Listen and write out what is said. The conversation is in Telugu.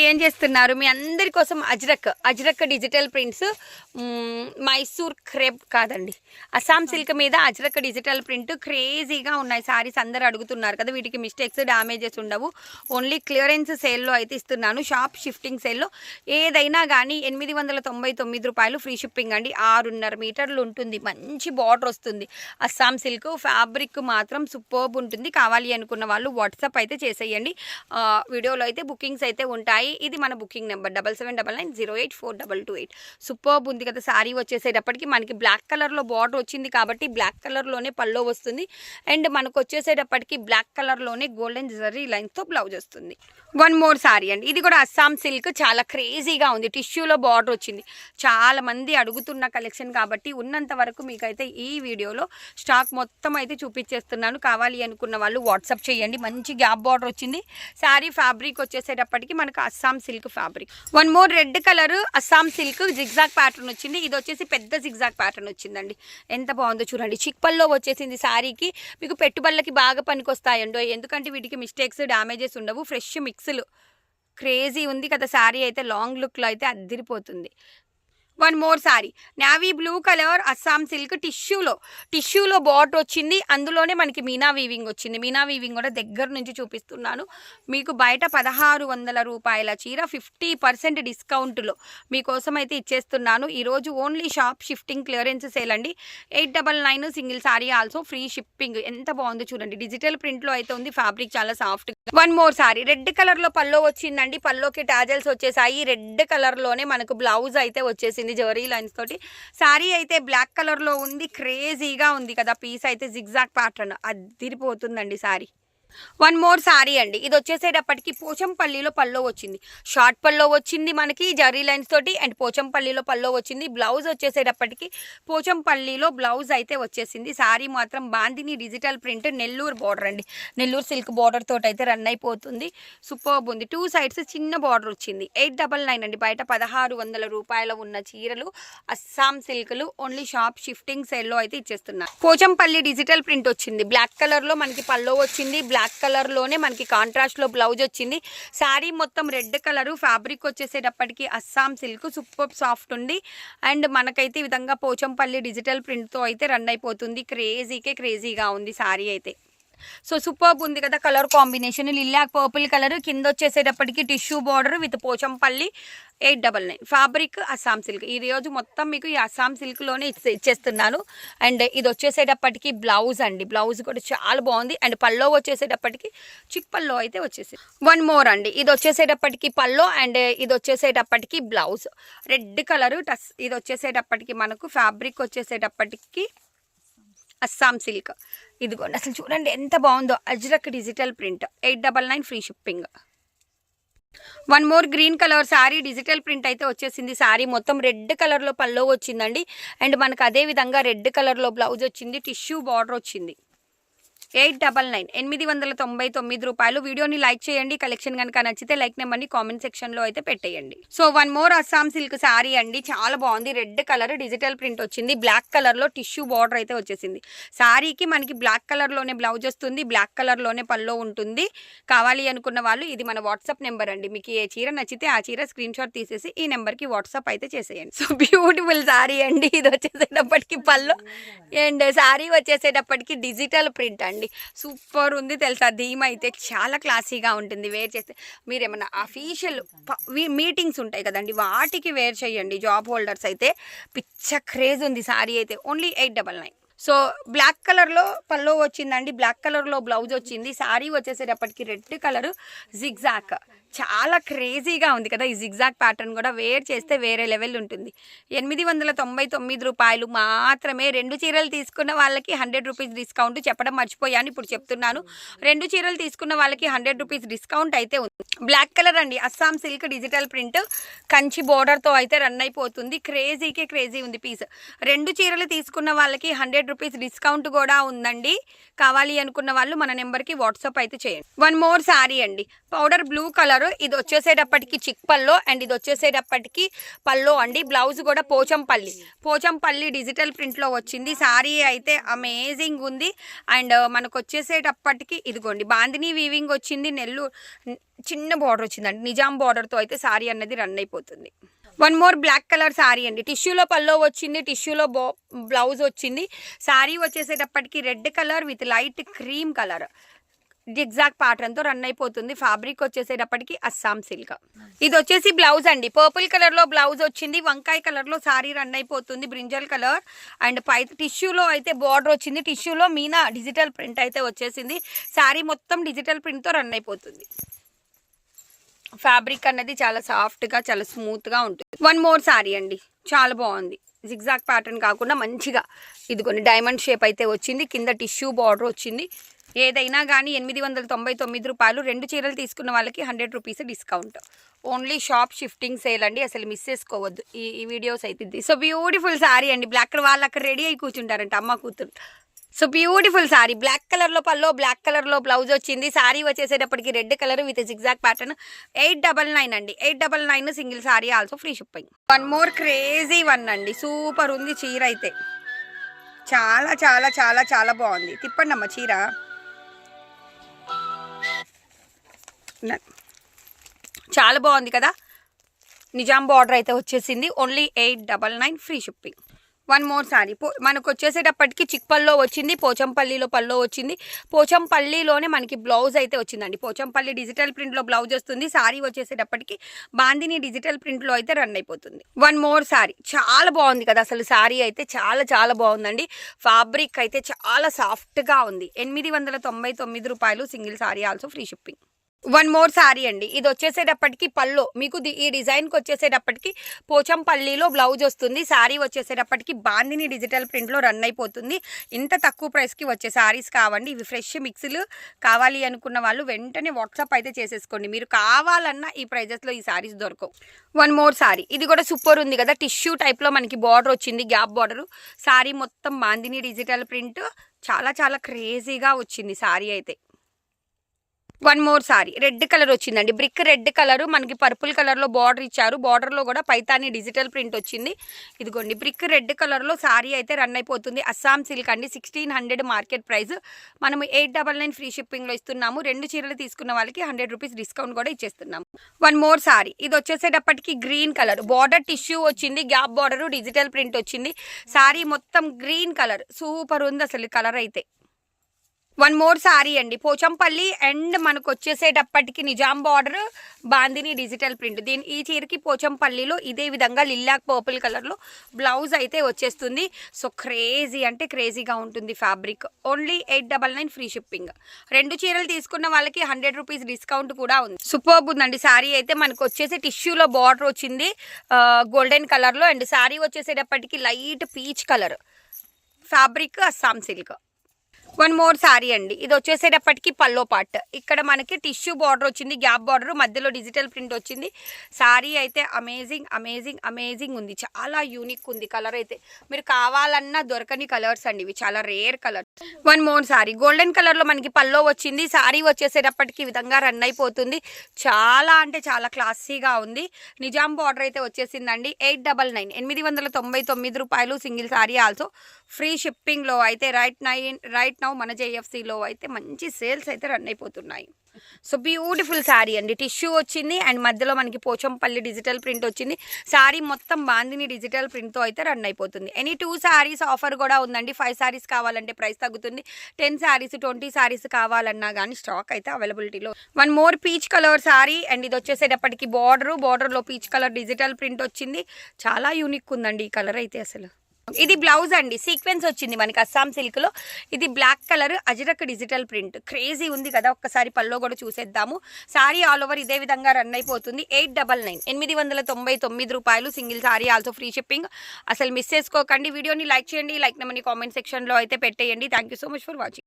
ఏం చేస్తున్నారు? మీ అందరి కోసం Ajrak Ajrak digital prints Mysore crepe కాదండి. అస్సాం సిల్క్ మీద అజ్రక్ డిజిటల్ ప్రింట్ క్రేజీగా ఉన్నాయి. సారీస్ అందరు అడుగుతున్నారు కదా వీటికి మిస్టేక్స్ డ్యామేజెస్ ఉండవు. ఓన్లీ క్లియరెన్స్ సేల్లో అయితే ఇస్తున్నాను. షాప్ షిఫ్టింగ్ సేల్లో ఏదైనా కానీ ఎనిమిది వందల తొంభై తొమ్మిది రూపాయలు ఫ్రీ షిప్పింగ్ అండి. ఆరున్నర మీటర్లు ఉంటుంది. మంచి బార్డర్ వస్తుంది. అస్సాం సిల్క్ ఫ్యాబ్రిక్ మాత్రం సూపర్బ్ ఉంటుంది. కావాలి అనుకున్న వాళ్ళు వాట్సాప్ అయితే చేసేయండి. వీడియోలో అయితే బుకింగ్స్ అయితే ఉంటాయి. ఇది మన booking number double seven double nine zero eight four double two eight. Superb ఉంది కదా శారీ వచ్చేసేటప్పటికి మనకి బ్లాక్ కలర్లో బార్డర్ వచ్చింది కాబట్టి బ్లాక్ కలర్లోనే పల్లో వస్తుంది. అండ్ మనకు వచ్చేసేటప్పటికి బ్లాక్ కలర్లోనే గోల్డెన్ జరీ లైన్స్తో బ్లౌజ్ వస్తుంది. వన్ మోర్ సారీ అండి. ఇది కూడా అస్సాం సిల్క్ చాలా క్రేజీగా ఉంది. టిష్యూలో బార్డర్ వచ్చింది. చాలా మంది అడుగుతున్న కలెక్షన్ కాబట్టి ఉన్నంత వరకు మీకైతే ఈ వీడియోలో స్టాక్ మొత్తం అయితే చూపించేస్తున్నాను. కావాలి అనుకున్న వాళ్ళు వాట్సాప్ చేయండి. మంచి గ్యాప్ బార్డర్ వచ్చింది. శారీ ఫ్యాబ్రిక్ వచ్చేసేటప్పటికి మనకు Assam silk fabric. One more red colour Assam silk zigzag pattern వచ్చింది. ఇది వచ్చేసి పెద్ద జిగ్జాగ్ ప్యాటర్న్ వచ్చిందండి. ఎంత బాగుందో చూడండి. చిక్పల్లో వచ్చేసింది శారీకి. మీకు పెట్టుబడులకి బాగా పనికొస్తాయండో ఎందుకంటే వీటికి మిస్టేక్స్ డ్యామేజెస్ ఉండవు. ఫ్రెష్ మిక్స్లు. క్రేజీ ఉంది కదా శారీ అయితే లాంగ్ లుక్లో అయితే అద్దిరిపోతుంది. One more sari navy blue colour Assam silk టిష్యూలో టిష్యూలో బాట్ వచ్చింది. అందులోనే మనకి మీనా వీవింగ్ వచ్చింది. మీనా వీవింగ్ కూడా దగ్గర నుంచి చూపిస్తున్నాను. మీకు బయట పదహారు వందల రూపాయల చీర ఫిఫ్టీ పర్సెంట్ డిస్కౌంట్లో మీకోసం అయితే ఇచ్చేస్తున్నాను. ఈరోజు only shop shifting clearance sale అండి. Eight double nine single sari also free shipping ఎంత బాగుందో చూడండి. డిజిటల్ ప్రింట్లో అయితే ఉంది. ఫ్యాబ్రిక్ చాలా soft one more sari red కలర్లో పల్లో వచ్చిందండి. పల్లోకి టాజల్స్ వచ్చేసాయి. రెడ్ కలర్లోనే మనకు బ్లౌజ్ అయితే వచ్చేసింది. జరీ లైన్స్ తోటి. శారీ అయితే బ్లాక్ కలర్లో ఉంది క్రేజీగా ఉంది కదా పీస్ అయితే జిగ్జాక్ ప్యాటర్న్ అదిరిపోతుందండి శారీ వన్ మోర్ సారీ అండి. ఇది వచ్చేసేటప్పటికి పోచంపల్లిలో పల్లో వచ్చింది. షార్ట్ పల్లో వచ్చింది మనకి జరీ లైన్స్ తోటి అండ్ పోచంపల్లిలో పల్లో వచ్చింది. బ్లౌజ్ వచ్చేసేటప్పటికి పోచంపల్లిలో బ్లౌజ్ అయితే వచ్చేసింది. సారీ మాత్రం Bandhani digital print Nellore border అండి. నెల్లూరు సిల్క్ బార్డర్ తోటి అయితే రన్ అయిపోతుంది. సూపర్బ్ ఉంది. టూ సైడ్స్ చిన్న బార్డర్ వచ్చింది. ఎయిట్ డబల్ నైన్ అండి. బయట పదహారు వందల రూపాయల ఉన్న చీరలు అస్సాం సిల్క్లు ఓన్లీ షాప్ షిఫ్టింగ్ సేల్లో అయితే ఇచ్చేస్తున్నారు. పోచంపల్లి డిజిటల్ ప్రింట్ వచ్చింది. బ్లాక్ కలర్లో మనకి పల్లో వచ్చింది. బ్లాక్ బ్లాక్ కలర్లోనే మనకి కాంట్రాస్ట్లో బ్లౌజ్ వచ్చింది. శారీ మొత్తం రెడ్ కలరు ఫ్యాబ్రిక్ వచ్చేసేటప్పటికి అస్సాం సిల్క్ సూపర్ సాఫ్ట్ ఉంది. అండ్ మనకైతే ఈ విధంగా పోచంపల్లి డిజిటల్ ప్రింట్తో అయితే రన్ అయిపోతుంది. క్రేజీకే క్రేజీగా ఉంది శారీ అయితే. సో సూపర్బ్ ఉంది కదా colour combination. Lilac purple colour. కింద వచ్చేసేటప్పటికి tissue border with Pochampally eight double nine. Fabric Assam silk. ఈ రోజు మొత్తం మీకు ఈ అస్సాం సిల్క్లోనే ఇచ్చే ఇచ్చేస్తున్నాను. అండ్ ఇది వచ్చేసేటప్పటికి బ్లౌజ్ అండి. బ్లౌజ్ కూడా చాలా బాగుంది. అండ్ పల్లో వచ్చేసేటప్పటికి చిక్ పల్లో అయితే వచ్చేసి. వన్ మోర్ అండి. ఇది వచ్చేసేటప్పటికి పల్లో అండ్ ఇది వచ్చేసేటప్పటికి బ్లౌజ్. రెడ్ కలర్ టస్ ఇది వచ్చేసేటప్పటికి మనకు ఫ్యాబ్రిక్ వచ్చేసేటప్పటికి అస్సాం సిల్క్. ఇదిగోండి అసలు చూడండి ఎంత బాగుందో. Ajrak digital print eight double nine free shipping. One more green colour sari digital print అయితే వచ్చేసింది. శారీ మొత్తం రెడ్ కలర్లో పల్లో వచ్చిందండి. అండ్ మనకు అదే విధంగా రెడ్ కలర్లో బ్లౌజ్ వచ్చింది. టిష్యూ బార్డర్ వచ్చింది. ఎయిట్ డబల్ నైన్ ఎనిమిది వందల తొంభై తొమ్మిది రూపాయలు. వీడియోని లైక్ చేయండి. కలెక్షన్ కనుక నచ్చితే లైక్ నెంబర్ని కామెంట్ సెక్షన్లో అయితే పెట్టేయండి. So one more Assam silk sari అండి. చాలా బాగుంది. రెడ్ కలర్ డిజిటల్ ప్రింట్ వచ్చింది. బ్లాక్ కలర్లో టిష్యూ బార్డర్ అయితే వచ్చేసింది. శారీకి మనకి బ్లాక్ కలర్లోనే బ్లౌజ్ వస్తుంది. బ్లాక్ కలర్లోనే పల్లో ఉంటుంది. కావాలి అనుకున్న వాళ్ళు ఇది మన వాట్సాప్ నెంబర్ అండి. మీకు ఏ చీర నచ్చితే ఆ చీర స్క్రీన్ షాట్ తీసేసి ఈ నెంబర్కి వాట్సాప్ అయితే చేసేయండి. సో బ్యూటిఫుల్ శారీ అండి. ఇది వచ్చేసేటప్పటికి పల్లో. అండ్ శారీ వచ్చేసేటప్పటికి డిజిటల్ ప్రింట్ అండి. సూపర్ ఉంది తెలుసా? ధీమా అయితే చాలా క్లాసీగా ఉంటుంది. వేర్ చేస్తే మీరు ఏమన్నా అఫీషియల్ మీటింగ్స్ ఉంటాయి కదండి. వాటికి వేర్ చేయండి. జాబ్ హోల్డర్స్ అయితే పిచ్చ క్రేజ్ ఉంది. సారీ అయితే only eight double nine. So black కలర్లో పల్లో వచ్చిందండి. బ్లాక్ కలర్లో బ్లౌజ్ వచ్చింది. శారీ వచ్చేసేటప్పటికి రెడ్ కలర్ జిగ్జాక్ చాలా క్రేజీగా ఉంది కదా ఈ జిగ్జాక్ ప్యాటర్న్ కూడా. వేర్ చేస్తే వేరే లెవెల్ ఉంటుంది. ఎనిమిది వందల తొంభై తొమ్మిది రూపాయలు మాత్రమే రెండు చీరలు తీసుకున్న వాళ్ళకి హండ్రెడ్ రూపీస్ డిస్కౌంట్ చెప్పడం మర్చిపోయాను ఇప్పుడు చెప్తున్నాను. రెండు చీరలు తీసుకున్న వాళ్ళకి హండ్రెడ్ రూపీస్ డిస్కౌంట్ అయితే ఉంది. బ్లాక్ కలర్ అండి. Assam silk digital print Kanchi బోర్డర్తో అయితే రన్ అయిపోతుంది. క్రేజీకే క్రేజీ ఉంది పీస్. రెండు చీరలు తీసుకున్న వాళ్ళకి హండ్రెడ్ రూపీస్ డిస్కౌంట్ కూడా ఉందండి. కావాలి అనుకున్న వాళ్ళు మన నెంబర్కి వాట్సాప్ అయితే చేయండి. వన్ మోర్ శారీ అండి. పౌడర్ బ్లూ కలర్ ఇది వచ్చేసేటప్పటికి చిక్ పల్లో అండ్ ఇది వచ్చేసేటప్పటికి పల్లో అండి. బ్లౌజ్ కూడా పోచంపల్లి. పోచంపల్లి డిజిటల్ ప్రింట్లో వచ్చింది. సారీ అయితే అమేజింగ్ ఉంది. అండ్ మనకు వచ్చేసేటప్పటికి ఇదిగోండి. బాందిని వీవింగ్ వచ్చింది. నెల్లు చిన్న బార్డర్ వచ్చిందండి. నిజాం బార్డర్తో అయితే సారీ అన్నది రన్ అయిపోతుంది. One more black colour sari అండి. టిష్యూలో పల్లో వచ్చింది టిష్యూలో బో బ్లౌజ్ వచ్చింది. సారీ వచ్చేసేటప్పటికి red colour with light cream colour exact ప్యాటర్న్తో run అయిపోతుంది. ఫ్యాబ్రిక్ వచ్చేసేటప్పటికి అస్సాం సిల్క్ ఇది వచ్చేసి బ్లౌజ్ అండి. పర్పుల్ కలర్లో బ్లౌజ్ వచ్చింది వంకాయ కలర్లో సారీ రన్ అయిపోతుంది బ్రింజల్ కలర్ అండ్ పై టిష్యూలో అయితే బార్డర్ వచ్చింది. టిష్యూలో మీనా డిజిటల్ ప్రింట్ అయితే వచ్చేసింది. సారీ మొత్తం డిజిటల్ ప్రింట్తో రన్ అయిపోతుంది. ఫ్యాబ్రిక్ అన్నది చాలా సాఫ్ట్గా చాలా స్మూత్గా ఉంటుంది. వన్ మోర్ సారీ అండి. చాలా బాగుంది. జిగ్జాగ్ ప్యాటర్న్ కాకుండా మంచిగా ఇదిగోండి డైమండ్ షేప్ అయితే వచ్చింది. కింద టిష్యూ బార్డర్ వచ్చింది. ఏదైనా కానీ ఎనిమిది వందల తొంభై తొమ్మిది రూపాయలు రెండు చీరలు తీసుకున్న వాళ్ళకి hundred rupees discount only shop shifting sale అండి. అసలు మిస్ చేసుకోవద్దు. ఈ వీడియోస్ అయితే సో బ్యూటిఫుల్ శారీ అండి. బ్లాక్ వాళ్ళు అక్కడ రెడీ అయి కూర్చుంటారంట అమ్మ కూతురు. సో బ్యూటిఫుల్ సారీ బ్లాక్ కలర్లో పల్లో బ్లాక్ కలర్లో బ్లౌజ్ వచ్చింది సారీ వచ్చేసేటప్పటికి red colour with zigzag pattern eight double nine అండి. Eight double nine single sari also free shipping one more crazy one అండి. సూపర్ ఉంది చీర అయితే. చాలా చాలా చాలా చాలా బాగుంది. తిప్పండి అమ్మ చీర చాలా బాగుంది కదా? నిజాం బార్డర్ అయితే వచ్చేసింది. Only eight double nine free shipping one more sari. పో మనకు వచ్చేసేటప్పటికి చిక్పల్లో వచ్చింది పోచంపల్లిలో పల్లో వచ్చింది. పోచంపల్లిలోనే మనకి బ్లౌజ్ అయితే వచ్చిందండి. పోచంపల్లి డిజిటల్ ప్రింట్లో బ్లౌజ్ వస్తుంది. సారీ వచ్చేసేటప్పటికి బాందిని డిజిటల్ ప్రింట్లో అయితే రన్ అయిపోతుంది. One more sari. చాలా బాగుంది కదా అసలు సారీ అయితే. చాలా చాలా బాగుందండి. ఫ్యాబ్రిక్ అయితే చాలా సాఫ్ట్గా ఉంది. ఎనిమిది వందల తొంభై తొమ్మిది రూపాయలు single sari also free shipping. One more sari అండి. ఇది వచ్చేసేటప్పటికి పల్లో మీకు ఈ డిజైన్కి వచ్చేసేటప్పటికి పోచంపల్లిలో బ్లౌజ్ వస్తుంది. శారీ వచ్చేసేటప్పటికి బాందిని డిజిటల్ ప్రింట్లో రన్ అయిపోతుంది. ఇంత తక్కువ ప్రైస్కి వచ్చే శారీస్ కావండి. ఇవి ఫ్రెష్ మిక్స్లు కావాలి అనుకున్న వాళ్ళు వెంటనే వాట్సాప్ అయితే చేసేసుకోండి. మీరు కావాలన్నా ఈ ప్రైజెస్లో ఈ సారీస్ దొరకవు. One more sari. ఇది కూడా సూపర్ ఉంది కదా. టిష్యూ టైప్లో మనకి బార్డర్ వచ్చింది. Gap border. శారీ మొత్తం బాందిని డిజిటల్ ప్రింట్. చాలా చాలా క్రేజీగా వచ్చింది శారీ అయితే. One more sari. Red colour వచ్చిందండి. బ్రిక్ రెడ్ కలర్ మనకి పర్పుల్ కలర్లో బార్డర్ ఇచ్చారు. బార్డర్లో కూడా పైతాని డిజిటల్ ప్రింట్ వచ్చింది. ఇదిగోండి బ్రిక్ రెడ్ కలర్లో సారీ అయితే రన్ అయిపోతుంది. అస్సాం సిల్క్ అండి సిక్స్టీన్ హండ్రెడ్ మార్కెట్ ప్రైస్ మనం ఎయిట్ డబల్ నైన్ ఫ్రీ షిప్పింగ్లో ఇస్తున్నాము. రెండు చీరలు తీసుకున్న వాళ్ళకి హండ్రెడ్ రూపీస్ డిస్కౌంట్ కూడా ఇచ్చేస్తున్నాము. One more sari. ఇది వచ్చేసేటప్పటికి గ్రీన్ కలర్ బార్డర్ టిష్యూ వచ్చింది గ్యాప్ బార్డర్ డిజిటల్ ప్రింట్ వచ్చింది. సారీ మొత్తం గ్రీన్ కలర్ సూపర్ ఉంది అసలు కలర్ అయితే. వన్ మోర్ సారీ అండి. పోచంపల్లి అండ్ మనకు వచ్చేసేటప్పటికి Nizam border Bandhani digital print దీని ఈ చీరకి పోచంపల్లిలో ఇదే విధంగా లిల్లాక్ పర్పుల్ కలర్లో బ్లౌజ్ అయితే వచ్చేస్తుంది. సో క్రేజీ అంటే క్రేజీగా ఉంటుంది fabric only eight double nine free shipping రెండు చీరలు తీసుకున్న వాళ్ళకి హండ్రెడ్ రూపీస్ డిస్కౌంట్ కూడా ఉంది. సూపర్బ్ ఉందండి శారీ అయితే. మనకు వచ్చేసి టిష్యూలో బార్డర్ వచ్చింది. గోల్డెన్ కలర్లో అండ్ శారీ వచ్చేసేటప్పటికి light peach colour fabric Assam silk one more sari అండి. ఇది వచ్చేసేటప్పటికి పల్లో పార్ట్. ఇక్కడ మనకి టిష్యూ బార్డర్ వచ్చింది గ్యాప్ బార్డర్ మధ్యలో డిజిటల్ ప్రింట్ వచ్చింది. సారీ అయితే అమేజింగ్ అమేజింగ్ అమేజింగ్ ఉంది. చాలా యూనిక్ ఉంది కలర్ అయితే. మీరు కావాలన్నా దొరకని కలర్స్ అండి. ఇవి చాలా rare colour. One more sari. Golden కలర్లో మనకి పల్లో వచ్చింది. సారీ వచ్చేసేటప్పటికి ఈ విధంగా రన్ అయిపోతుంది. చాలా అంటే చాలా క్లాసీగా ఉంది. నిజాం బార్డర్ అయితే వచ్చేసిందండి. Eight double nine. ఎనిమిది వందల తొంభై తొమ్మిది రూపాయలు సింగిల్ సారీ ఆల్సో. ఫ్రీ షిప్పింగ్లో అయితే రైట్ నైన్ రైట్ నౌ మన జేఎఫ్సీలో అయితే మంచి సేల్స్ అయితే రన్ అయిపోతున్నాయి. సో బ్యూటిఫుల్ శారీ అండి. టిష్యూ వచ్చింది అండ్ మధ్యలో మనకి పోచంపల్లి డిజిటల్ ప్రింట్ వచ్చింది. శారీ మొత్తం బాందిని డిజిటల్ ప్రింట్తో అయితే రన్ అయిపోతుంది. ఎనీ టూ శారీస్ ఆఫర్ కూడా ఉందండి. ఫైవ్ శారీస్ కావాలంటే ప్రైస్ తగ్గుతుంది. టెన్ శారీస్ ట్వంటీ శారీస్ కావాలన్నా కానీ స్టాక్ అయితే అవైలబిలిటీలో one more peach colour sari and ఇది వచ్చేసేటప్పటికి బార్డర్ బార్డర్లో పీచ్ కలర్ డిజిటల్ ప్రింట్ వచ్చింది. చాలా యూనిక్ ఉందండి ఈ కలర్ అయితే అసలు. ఇది బ్లౌజ్ అండి. సీక్వెన్స్ వచ్చింది మనకి అస్సాం సిల్క్లో. ఇది black colour Ajrak digital print crazy ఉంది కదా ఒక్కసారి పల్లో కూడా చూసేద్దాము. సారీ ఆల్ ఓవర్ ఇదే విధంగా రన్ అయిపోతుంది. ఎయిట్ డబల్ నైన్ ఎనిమిది వందల తొంభై తొమ్మిది రూపాయలు single sari also free shipping అసలు మిస్ చేసుకోకండి. వీడియోని లైక్ చేయండి. లైక్ నెమని కామెంట్ సెక్షన్లో అయితే పెట్టేయండి. Thank you so much for watching